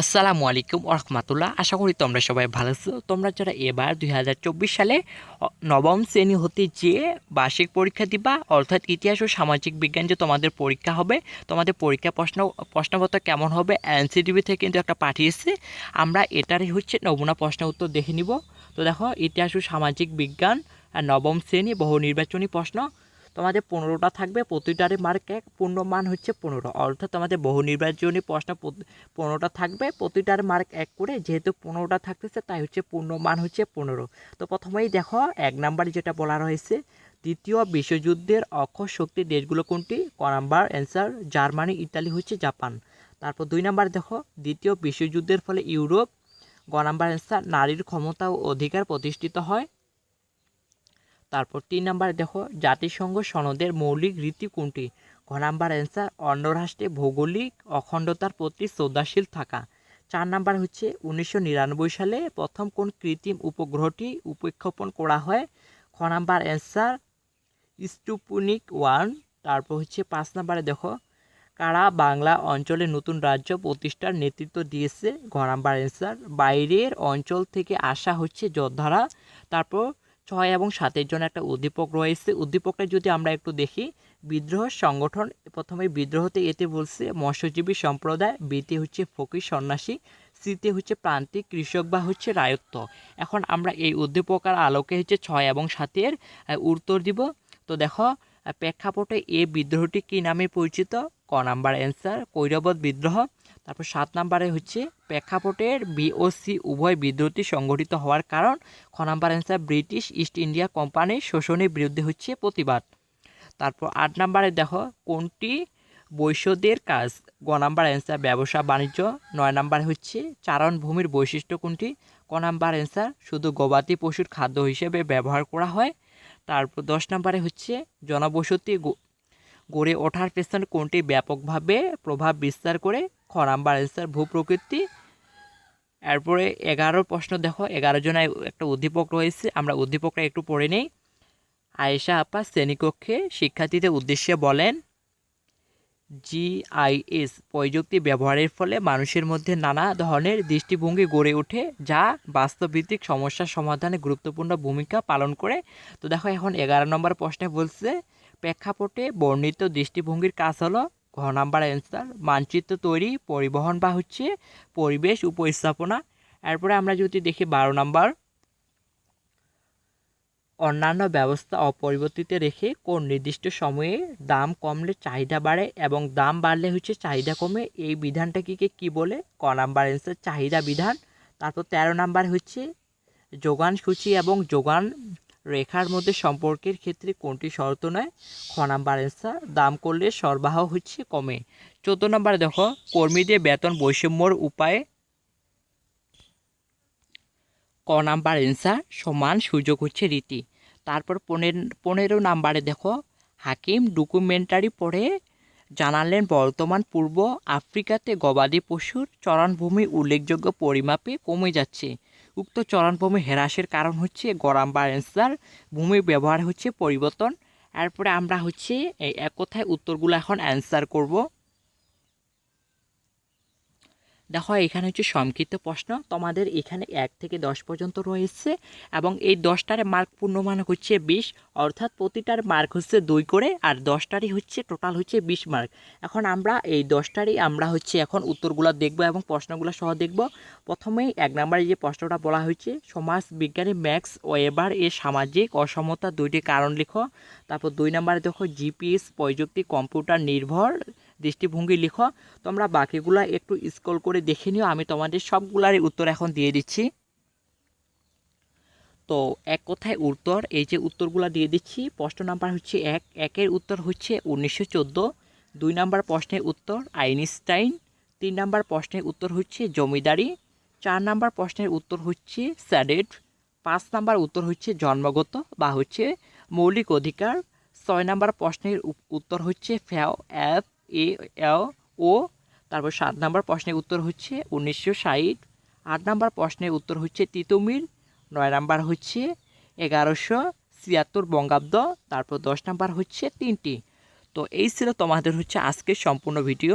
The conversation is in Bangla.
আসসালামু আলাইকুম রহমতুল্লাহ আশা করি তোমরা সবাই ভালো আছো। তোমরা যারা এবার দুই হাজার চব্বিশ সালে নবম শ্রেণি হতে যে বার্ষিক পরীক্ষা দিবা, অর্থাৎ ইতিহাস ও সামাজিক বিজ্ঞান যে তোমাদের পরীক্ষা হবে, তোমাদের পরীক্ষা প্রশ্ন, প্রশ্নপত্র কেমন হবে এনসিটিভি থেকে কিন্তু একটা পাঠিয়েছে। আমরা এটারই হচ্ছে নমুনা প্রশ্ন উত্তর দেখে নিব। তো দেখো, ইতিহাস ও সামাজিক বিজ্ঞান নবম শ্রেণি বহু নির্বাচনী প্রশ্ন। তোমাদের পনেরোটা থাকবে প্রতিটারে মার্ক এক, পূর্ণ মান হচ্ছে পনেরো। অর্থাৎ তোমাদের বহু নির্বাচনী প্রশ্ন পনেরোটা থাকবে, প্রতিটার মার্ক এক করে যেহেতু পনেরোটা থাকতেছে, তাই হচ্ছে পূর্ণ মান হচ্ছে পনেরো। তো প্রথমেই দেখো, এক নাম্বার যেটা বলা রয়েছে, দ্বিতীয় বিশ্বযুদ্ধের অক্ষর শক্তি দেশগুলো কোনটি? ক নাম্বার অ্যান্সার জার্মানি, ইতালি হচ্ছে জাপান। তারপর দুই নাম্বার দেখো, দ্বিতীয় বিশ্বযুদ্ধের ফলে ইউরোপ, গ নাম্বার অ্যান্সার নারীর ক্ষমতা ও অধিকার প্রতিষ্ঠিত হয়। তারপর তিন নাম্বার দেখো, জাতিসংঘ সনদের মৌলিক রীতি কোনটি? ঘ নাম্বার অ্যান্সার অন্য রাষ্ট্রে ভৌগোলিক অখণ্ডতার প্রতি শ্রদ্ধাশীল থাকা। চার নাম্বার হচ্ছে, উনিশশো নিরানব্বই সালে প্রথম কোন কৃত্রিম উপগ্রহটি উপেক্ষপন করা হয়? খ নাম্বার অ্যান্সার স্টুপুনিক ওয়ান তারপর হচ্ছে, পাঁচ নাম্বারে দেখো, কারা বাংলা অঞ্চলে নতুন রাজ্য প্রতিষ্ঠার নেতৃত্ব দিয়েছে? ঘ নাম্বার অ্যান্সার বাইরের অঞ্চল থেকে আসা হচ্ছে যোদ্ধারা। তারপর ছয় এবং সাতের জন্য একটা উদ্দীপক রয়েছে। উদ্দীপকটা যদি আমরা একটু দেখি, বিদ্রোহ সংগঠন, প্রথমে বিদ্রোহতে এতে বলছে মৎস্যজীবী সম্প্রদায়, বিতে হচ্ছে ফকির সন্ন্যাসী স্মৃতি হচ্ছে প্রান্তিক কৃষক বা হচ্ছে রায়ত্ব এখন আমরা এই উদ্দীপকার আলোকে হচ্ছে ছয় এবং সাতের উত্তর দিব। তো দেখো প্রেক্ষাপটে এ বিদ্রোহটি কী নামে পরিচিত? ক নাম্বার অ্যান্সার, কৈরবত বিদ্রোহ। তারপর সাত নাম্বারে হচ্ছে প্রেক্ষাপটের বি ও সি উভয় বিদ্রোহটি সংগঠিত হওয়ার কারণ। খ number answer, British East India কোম্পানির শোষণের বিরুদ্ধে হচ্ছে প্রতিবাদ। তারপর আট নাম্বারে দেখো, কোনটি বৈশ্যদের কাজ? গ নাম্বার অ্যান্সার, ব্যবসা, বাণিজ্য। নয় নাম্বার হচ্ছে চারণভূমির বৈশিষ্ট্য কোনটি? ক নাম্বার অ্যান্সার, শুধু গবাদি পশুর খাদ্য হিসেবে ব্যবহার করা হয় তারপর দশ নম্বরে হচ্ছে জনবসতি গড়ে ওঠার পেছনে কোনটি ব্যাপকভাবে প্রভাব বিস্তার করে? খ নাম্বার ভূপ্রকৃতি। এরপরে এগারো প্রশ্ন দেখো, এগারো জনায় একটা উদ্দীপক রয়েছে, আমরা উদ্দীপকটা একটু পড়ে নেই। আয়েশা আপা শ্রেণীকক্ষে শিক্ষার্থীদের উদ্দেশ্যে বলেন জিআইএস প্রযুক্তি ব্যবহারের ফলে মানুষের মধ্যে নানা ধরনের দৃষ্টিভঙ্গি গড়ে ওঠে, যা বাস্তবভিত্তিক সমস্যার সমাধানে গুরুত্বপূর্ণ ভূমিকা পালন করে। তো দেখো, এখন এগারো নম্বর প্রশ্নে বলছে, প্রেক্ষাপটে বর্ণিত দৃষ্টিভঙ্গির কাজ হলো, ঘ নাম্বার অ্যান্সার মানচিত্র তৈরি, পরিবহন বা হচ্ছে পরিবেশ উপস্থাপনা। এরপরে আমরা যদি দেখি বারো নাম্বার অন্যান্য ব্যবস্থা অপরিবর্তিত রেখে কোন নির্দিষ্ট সময়ে দাম কমলে চাহিদা বাড়ে এবং দাম বাড়লে হচ্ছে চাহিদা কমে, এই বিধানটাকে কি বলে? ক নাম্বার অ্যান্সার চাহিদা বিধান। তারপর তেরো নাম্বার হচ্ছে যোগান সূচি এবং যোগান রেখার মধ্যে সম্পর্কের ক্ষেত্রে কোনটি শর্ত নয়? খ নাম্বার অ্যান্সার দাম করলে সরবরাহ হচ্ছে কমে। চোদ্দ নাম্বার দেখো, কর্মীদের বেতন বৈষম্যর উপায় ক নাম্বার অ্যান্সার সমান সুযোগ হচ্ছে রীতি। তারপর পনেরো নাম্বারে দেখো, হাকিম ডকুমেন্টারি পড়ে জানালেন বর্তমান পূর্ব আফ্রিকাতে গবাদি পশুর চরণভূমি উল্লেখযোগ্য পরিমাপে কমে যাচ্ছে। উক্ত চরণভূমি হ্রাসের কারণ হচ্ছে গরম বা অ্যান্সার ভূমির ব্যবহার হচ্ছে পরিবর্তন। এরপরে আমরা হচ্ছে এক কথায় উত্তরগুলো এখন অ্যান্সার করব। দেখো, এখানে হচ্ছে সংক্ষিপ্ত প্রশ্ন। তোমাদের এখানে এক থেকে দশ পর্যন্ত রয়েছে এবং এই দশটার মার্ক পূর্ণমান হচ্ছে বিশ, অর্থাৎ প্রতিটার মার্ক হচ্ছে দুই করে আর দশটারই হচ্ছে টোটাল হচ্ছে বিশ মার্ক এখন আমরা এই দশটারই আমরা হচ্ছে এখন উত্তরগুলো দেখব এবং প্রশ্নগুলো সহ দেখব। প্রথমেই এক নম্বরে যে প্রশ্নটা বলা হয়েছে, সমাজ বিজ্ঞানী ম্যাক্স ওয়েবার এর সামাজিক অসমতা দুইটি কারণ লিখো। তারপর দুই নম্বরে দেখো, জিপিএস প্রযুক্তি কম্পিউটার নির্ভর দৃষ্টিভঙ্গি লিখো। তোমরা বাকিগুলো একটু স্ক্রল করে দেখে নিও। আমি তোমাদের সবগুলারই উত্তর এখন দিয়ে দিচ্ছি। তো এক কথায় উত্তর, এই যে উত্তরগুলো দিয়ে দিচ্ছি, প্রশ্ন নাম্বার হচ্ছে এক। একের উত্তর হচ্ছে উনিশশো চোদ্দ। দুই নাম্বার প্রশ্নের উত্তর আইনস্টাইন। তিন নাম্বার প্রশ্নের উত্তর হচ্ছে জমিদারি। চার নাম্বার প্রশ্নের উত্তর হচ্ছে স্যাডেট। পাঁচ নাম্বার উত্তর হচ্ছে জন্মগত বা হচ্ছে মৌলিক অধিকার। ছয় নাম্বার প্রশ্নের উত্তর হচ্ছে ফ্যাও এফ। এ ও। তারপর সাত নাম্বার প্রশ্নের উত্তর হচ্ছে উনিশশো ষাট। আট নাম্বার প্রশ্নের উত্তর হচ্ছে তিতুমির। নয় নাম্বার হচ্ছে এগারোশো ছিয়াত্তর বঙ্গাব্দ। তারপর দশ নাম্বার হচ্ছে তিনটি। তো এই ছিল তোমাদের হচ্ছে আজকের সম্পূর্ণ ভিডিও।